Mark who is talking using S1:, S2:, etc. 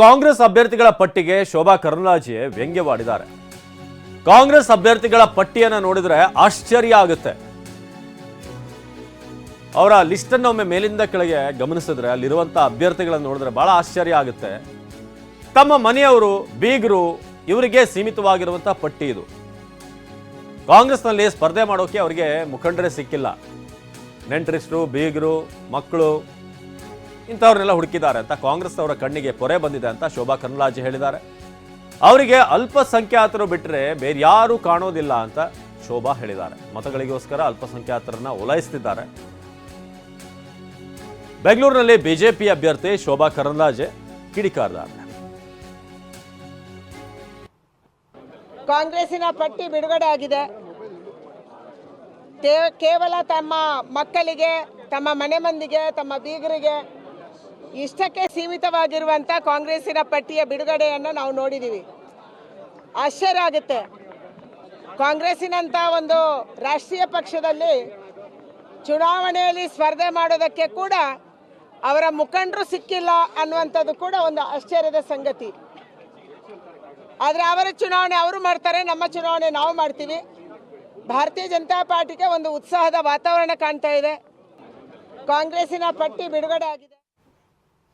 S1: ಕಾಂಗ್ರೆಸ್ ಅಭ್ಯರ್ಥಿಗಳ ಪಟ್ಟಿಗೆ ಶೋಭಾ ಕರಂದ್ಲಾಜೆ ವ್ಯಂಗ್ಯವಾಡಿದ್ದಾರೆ. ಕಾಂಗ್ರೆಸ್ ಅಭ್ಯರ್ಥಿಗಳ ಪಟ್ಟಿಯನ್ನ ನೋಡಿದ್ರೆ ಆಶ್ಚರ್ಯ ಆಗುತ್ತೆ. ಅವರ ಲಿಸ್ಟ್ ಅನ್ನು ಒಮ್ಮೆ ಮೇಲಿಂದ ಕೆಳಗೆ ಗಮನಿಸಿದ್ರೆ ಅಲ್ಲಿರುವಂತ ಅಭ್ಯರ್ಥಿಗಳನ್ನು ನೋಡಿದ್ರೆ ಬಹಳ ಆಶ್ಚರ್ಯ ಆಗುತ್ತೆ. ತಮ್ಮ ಮನೆಯವರು, ಬೀಗರು, ಇವರಿಗೆ ಸೀಮಿತವಾಗಿರುವಂತಹ ಪಟ್ಟಿ ಇದು. ಕಾಂಗ್ರೆಸ್ನಲ್ಲಿ ಸ್ಪರ್ಧೆ ಮಾಡೋಕೆ ಅವರಿಗೆ ಮುಖಂಡರೇ ಸಿಕ್ಕಿಲ್ಲ. ನೆಂಟರಿಷ್ಟರು ಬೀಗರು, ಮಕ್ಕಳು ಇಂಥವ್ರನ್ನೆಲ್ಲ ಹುಡುಕಿದ್ದಾರೆ ಅಂತ ಕಾಂಗ್ರೆಸ್ ಅವರ ಕಣ್ಣಿಗೆ ಪೊರೆ ಬಂದಿದೆ ಅಂತ ಶೋಭಾ ಕರ್ನಲಾಜಿ ಹೇಳಿದ್ದಾರೆ. ಅವರಿಗೆ ಅಲ್ಪಸಂಖ್ಯಾತರು ಬಿಟ್ಟರೆ ಬೇರೆ ಯಾರೂ ಕಾಣೋದಿಲ್ಲ ಅಂತ ಶೋಭಾ ಹೇಳಿದ್ದಾರೆ. ಮತಗಳಿಗೋಸ್ಕರ ಅಲ್ಪಸಂಖ್ಯಾತರನ್ನ ಓಲೈಸ್ತಿದ್ದಾರೆ. ಬೆಂಗಳೂರಿನಲ್ಲಿ ಬಿಜೆಪಿ ಅಭ್ಯರ್ಥಿ ಶೋಭಾ ಕರಂದ್ಲಾಜೆ ಕಿಡಿಕಾರ್ದಾರೆ.
S2: ಕಾಂಗ್ರೆಸ್ಸಿನ ಪಟ್ಟಿ ಬಿಡುಗಡೆ ಆಗಿದೆ. ಕೇವಲ ತಮ್ಮ ಮಕ್ಕಳಿಗೆ, ತಮ್ಮ ಮನೆ ಮಂದಿಗೆ, ತಮ್ಮ ಬೀಗರಿಗೆ ಇಷ್ಟಕ್ಕೆ ಸೀಮಿತವಾಗಿರುವಂಥ ಕಾಂಗ್ರೆಸ್ಸಿನ ಪಟ್ಟಿಯ ಬಿಡುಗಡೆಯನ್ನು ನಾವು ನೋಡಿದ್ದೀವಿ ಆಶ್ಚರ್ಯ ಆಗುತ್ತೆ ಕಾಂಗ್ರೆಸ್ಸಿನಂಥ ಒಂದು ರಾಷ್ಟ್ರೀಯ ಪಕ್ಷದಲ್ಲಿ ಚುನಾವಣೆಯಲ್ಲಿ ಸ್ಪರ್ಧೆ ಮಾಡೋದಕ್ಕೆ ಕೂಡ ಅವರ ಮುಖಂಡರು ಸಿಕ್ಕಿಲ್ಲ ಅನ್ನುವಂಥದ್ದು ಕೂಡ ಒಂದು ಆಶ್ಚರ್ಯದ ಸಂಗತಿ. ಆದರೆ ಅವರ ಚುನಾವಣೆ ಅವರು ಮಾಡ್ತಾರೆ, ನಮ್ಮ ಚುನಾವಣೆ ನಾವು ಮಾಡ್ತೀವಿ. ಭಾರತೀಯ ಜನತಾ ಪಾರ್ಟಿಗೆ ಒಂದು ಉತ್ಸಾಹದ ವಾತಾವರಣ ಕಾಣ್ತಾ ಇದೆ. ಕಾಂಗ್ರೆಸ್ಸಿನ ಪಟ್ಟಿ ಬಿಡುಗಡೆ ಆಗಿದೆ.